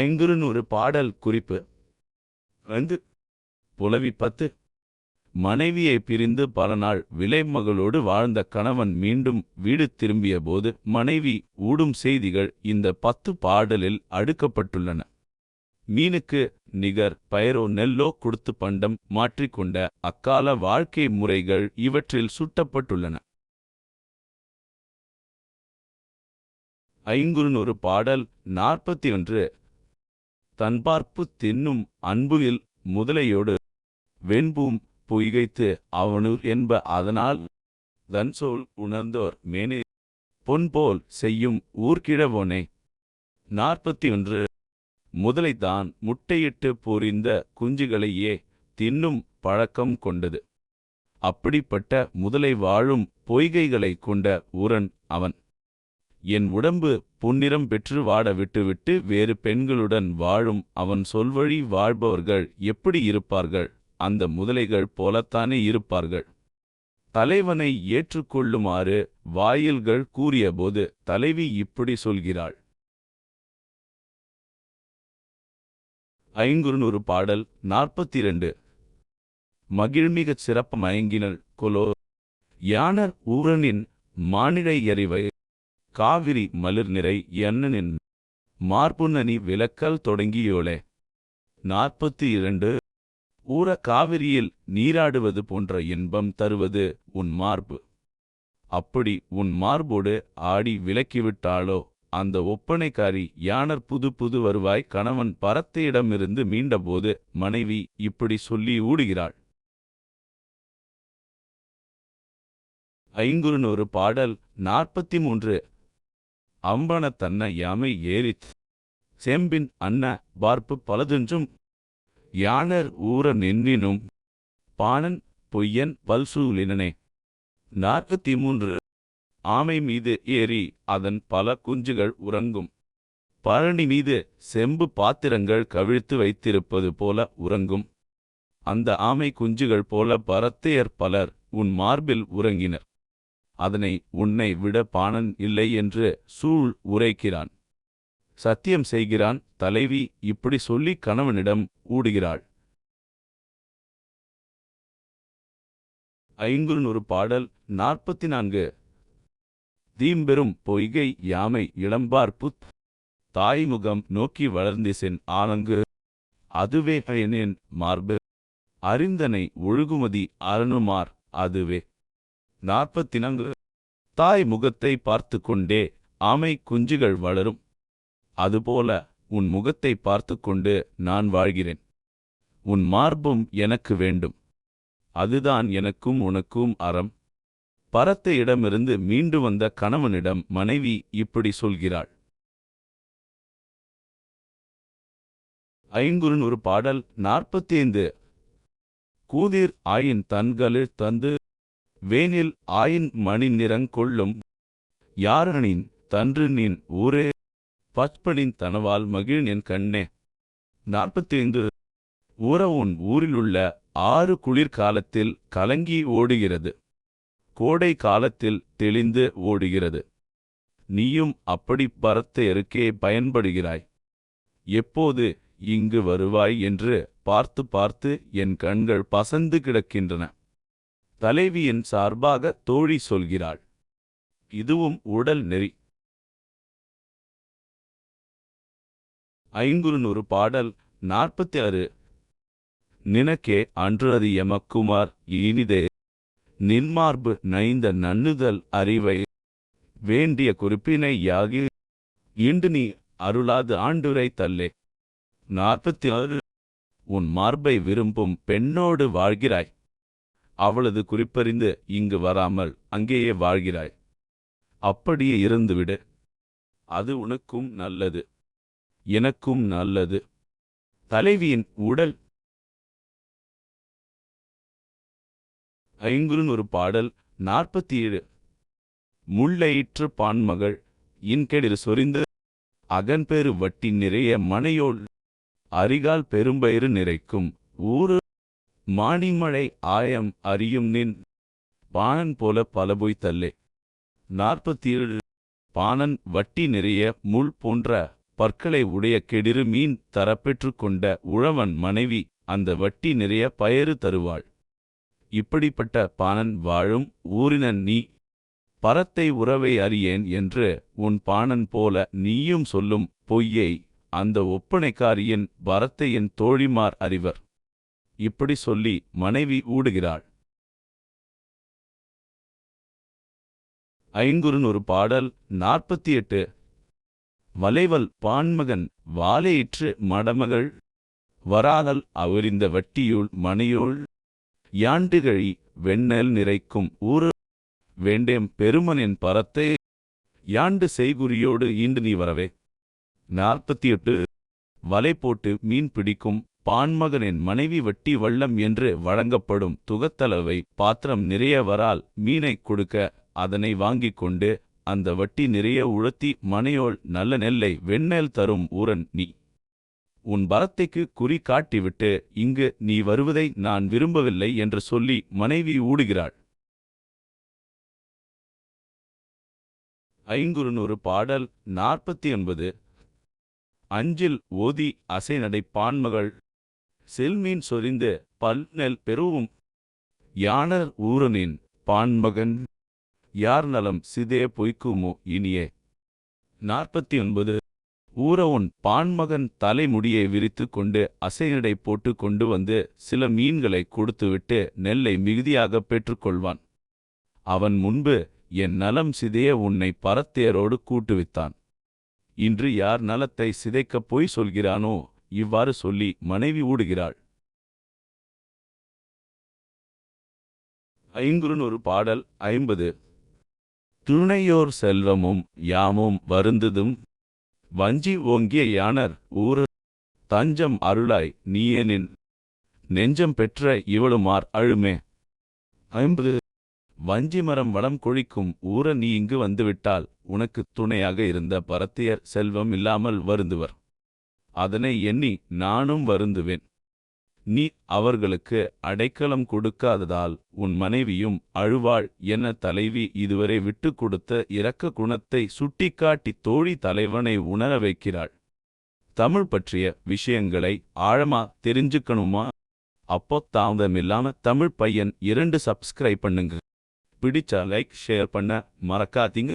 ஐங்குறுநூறு பாடல் குறிப்பு. வந்து புலவி பத்து. மனைவியை பிரிந்து பல நாள் விலைமகளோடு வாழ்ந்த கணவன் மீண்டும் வீடு திரும்பியபோது மனைவி ஊடும் செய்திகள் இந்த பத்து பாடலில் அடுக்கப்பட்டுள்ளன. மீனுக்கு நிகர் பயரோ நெல்லோ கொடுத்து பண்டம் மாற்றிக்கொண்ட அக்கால வாழ்க்கை முறைகள் இவற்றில் சுட்டப்பட்டுள்ளன. ஐங்குறுநூறு பாடல் நாற்பத்தி ஒன்று தன்பார்ப்பு தின்னும் அன்புயில் முதலையோடு வெண்பூம் பொய்கைத்து அவனூர் என்ப அதனால் தன்சோல் உணர்ந்தோர் மேனே பொன்போல் செய்யும் ஊர்கிழவோனே நாற்பத்தி ஒன்று முதலைதான் முட்டையிட்டு பொறிந்த குஞ்சுகளையே தின்னும் பழக்கம் கொண்டது. அப்படிப்பட்ட முதலை வாழும் பொய்கைகளை கொண்ட ஊரன் அவன். என் உடம்பு பொன்னிறம் பெற்று வாட விட்டுவிட்டு வேறு பெண்களுடன் வாழும் அவன் சொல்வழி வாழ்பவர்கள் எப்படி இருப்பார்கள்? அந்த முதலைகள் போலத்தானே இருப்பார்கள். தலைவனை ஏற்றுக்கொள்ளுமாறு வாயில்கள் கூறியபோது தலைவி இப்படி சொல்கிறாள். ஐங்குறுநூறு பாடல் நாற்பத்தி இரண்டு மகிழ்மிகச் சிறப்பு மயங்கினல் கொலோ. யானர் ஊரனின் மானிட எறிவை காவிரி மலிர் நிறை எண்ணனின் மார்புன்னனி விலக்கல் தொடங்கியோளே. நாற்பத்தி இரண்டு ஊர காவிரியில் நீராடுவது போன்ற இன்பம் தருவது உன் மார்பு. அப்படி உன் மார்போடு ஆடி விலக்கிவிட்டாளோ அந்த ஒப்பனைக்காரி யானர் புது புது வருவாய் கணவன் பரத்தையிடமிருந்து மீண்டபோது மனைவி இப்படி சொல்லி ஊடுகிறாள். ஐங்குறுநூறு பாடல் நாற்பத்தி மூன்று. அம்பன தன்ன யாமை ஏறித் செம்பின் அன்ன பார்ப்பு பலதென்றும் யானர் ஊர நின்னினும் பாணன் பொய்யன் பல்சூலினனே நாற்பத்தி மூன்று ஆமை மீது ஏறி அதன் பல குஞ்சுகள் உறங்கும். பழனி மீது செம்பு பாத்திரங்கள் கவிழ்த்து வைத்திருப்பது போல உறங்கும். அந்த ஆமை குஞ்சுகள் போல பரத்தையர் பலர் உன் மார்பில் உறங்கினர். அதனை உன்னை விட பாணன் இல்லை என்று சூழ் உரைக்கிறான். சத்தியம் செய்கிறான் தலைவி இப்படி சொல்லி கணவனிடம் ஊடுகிறாள். ஐங்குறுநூறு பாடல் நாற்பத்தி நான்கு தீம்பெரும் பொய்கை யாமை இளம்பார்ப்பு தாய்முகம் நோக்கி வளர்ந்திசென் ஆனங்கு. அதுவே பயனேன் மார்பு. அறிந்தனை ஒழுகுமதி அரணுமார் அதுவே. நாற்பத்தி நான்கு தாய் முகத்தை பார்த்து கொண்டே ஆமை குஞ்சுகள் வளரும். அதுபோல உன் முகத்தை பார்த்து கொண்டு நான் வாழ்கிறேன். உன் மார்பும் எனக்கு வேண்டும். அதுதான் எனக்கும் உனக்கும் அறம். பரத்த இடமிருந்து மீண்டு வந்த கணவனிடம் மனைவி இப்படி சொல்கிறாள். ஐங்குறுநூறு பாடல் நாற்பத்தைந்து. கூதிர் ஆயின் தன்களில் தந்து வேனில் ஆயின் மணி நிறங்கொள்ளும் யாரனின் தன்று நின் ஊரே பச்பனின் தனவால் மகிழ் என் கண்ணே. நாற்பத்தைந்து ஊர உன் ஊரிலுள்ள ஆறு குளிர்காலத்தில் கலங்கி ஓடுகிறது. கோடை காலத்தில் தெளிந்து ஓடுகிறது. நீயும் அப்படி பரத்த இருக்கே பயன்படுகிறாய். எப்போது இங்கு வருவாய் என்று பார்த்து பார்த்து என் கண்கள் பசந்து கிடக்கின்றன. தலைவியின் சார்பாக தோழி சொல்கிறாள். இதுவும் உடல் நெறி. ஐங்குறுநூறு பாடல் நாற்பத்தி ஆறு நினக்கே அன்று அது எமக்குமார் இனிதே நின்மார்பு நைந்த நன்னுதல் அறிவை வேண்டிய குறிப்பினை யாகி இன்று நீ அருளாது ஆண்டுரை தல்லே. நாற்பத்தி ஆறு உன் மார்பை விரும்பும் பெண்ணோடு வாழ்கிறாய். அவளது குறிப்பறிந்து இங்கு வராமல் அங்கேயே வாழ்கிறாய். அப்படியே இருந்துவிடு. அது உனக்கும் நல்லது. எனக்கும் நல்லது. தலைவியின் உடல். ஐங்குறுநூறு பாடல் நாற்பத்தி ஏழு முள்ளையிற்று பான்மகள் இன்கெடிர் சொரிந்து அகன்பேறு வட்டி நிறைய மனையோள் அரிகால் பெரும்பயிறு நிறைக்கும் ஊரு மாணிமழை ஆயம் அறியும் நின் பாணன் போல பலபொய் தல்லே. நாற்பத்தி ஏழு பாணன் வட்டி நிறைய முள் போன்ற பற்களை உடைய கெடிரு மீன் தரப்பெற்றுக் கொண்ட உழவன் மனைவி அந்த வட்டி நிறைய பயறு தருவாள். இப்படிப்பட்ட பாணன் வாழும் ஊரினன் நீ பரத்தை உறவை அறியேன் என்று உன் பாணன் போல நீயும் சொல்லும் பொய்யை அந்த ஒப்பனைக்காரியின் பரத்தை என் தோழிமார் அறிவர். இப்படி சொல்லி மனைவி ஊடுகிறாள். ஐங்குறுநூறு பாடல் நாற்பத்தி எட்டு வலைவல் பான்மகன் வாலையிற்று மடமகள். வராதல் அவரிந்த வட்டியுள் மணியுள். யாண்டுகழி வெண்ணெல் நிறைக்கும் ஊறு. வேண்டேம் பெருமனின் பரத்தை. யாண்டு செய்குறியோடு ஈண்டு நீ வரவே. நாற்பத்தி எட்டு வலை போட்டு மீன் பிடிக்கும் பான்மகனின் மனைவி வட்டி வள்ளம் என்று வழங்கப்படும் துகத்தளவை பாத்திரம் நிறைய வரால் மீனைக் கொடுக்க அதனை வாங்கிக் கொண்டு அந்த வட்டி நிறைய உழத்தி மனையோள் நல்ல நெல்லை வெண்ணெல் தரும் ஊரன் நீ. உன் பரத்தைக்கு குறி காட்டிவிட்டு இங்கு நீ வருவதை நான் விரும்பவில்லை என்று சொல்லி மனைவி ஊடுகிறாள். ஐங்குறுநூறு பாடல் நாற்பத்தி ஒன்பது. அஞ்சில் ஓதி அசைநடை பான்மகள் செல்மீன் சொரிந்து பல் நெல் பெருவும். யானர் ஊரனின் பான்மகன் யார் நலம் சிதே பொய்க்குமோ இனியே? நாற்பத்தி ஒன்பது ஊரவன் பான்மகன் தலைமுடியை விரித்து கொண்டு அசைநடை போட்டு கொண்டு வந்து சில மீன்களை கொடுத்துவிட்டு நெல்லை மிகுதியாக பெற்றுக்கொள்வான். அவன் முன்பு என் நலம் சிதைய உன்னை பரத்தேரோடு கூட்டுவித்தான். இன்று யார் நலத்தை சிதைக்கப் போய் சொல்கிறானோ இவ்வாறு சொல்லி மனைவி ஊடுகிறாள். ஐங்குறுநூறு பாடல் ஐம்பது. துணையோர் செல்வமும் யாமும் வருந்ததும். வஞ்சி ஓங்கிய யானர் ஊர். தஞ்சம் அருளாய் நீயனின். நெஞ்சம் பெற்ற இவளுமார் அழுமே. ஐம்பது. வஞ்சி மரம் வளம் கொழிக்கும் ஊர நீ இங்கு வந்துவிட்டால் உனக்கு துணையாக இருந்த பரத்தியர் செல்வம் இல்லாமல் வருந்துவர். அதனை எண்ணி நானும் வருந்துவேன். நீ அவர்களுக்கு அடைக்கலம் கொடுக்காததால் உன் மனைவியும் அழுவாள் என தலைவி இதுவரை விட்டு கொடுத்த இரக்க குணத்தை சுட்டிக்காட்டி தோழி தலைவனை உணர வைக்கிறாள். தமிழ் பற்றிய விஷயங்களை ஆழமா தெரிஞ்சுக்கணுமா? அப்போ தாமதமில்லாம தமிழ் பையன் இரண்டு சப்ஸ்கிரைப் பண்ணுங்க. பிடிச்சா லைக் ஷேர் பண்ண மறக்காதீங்க.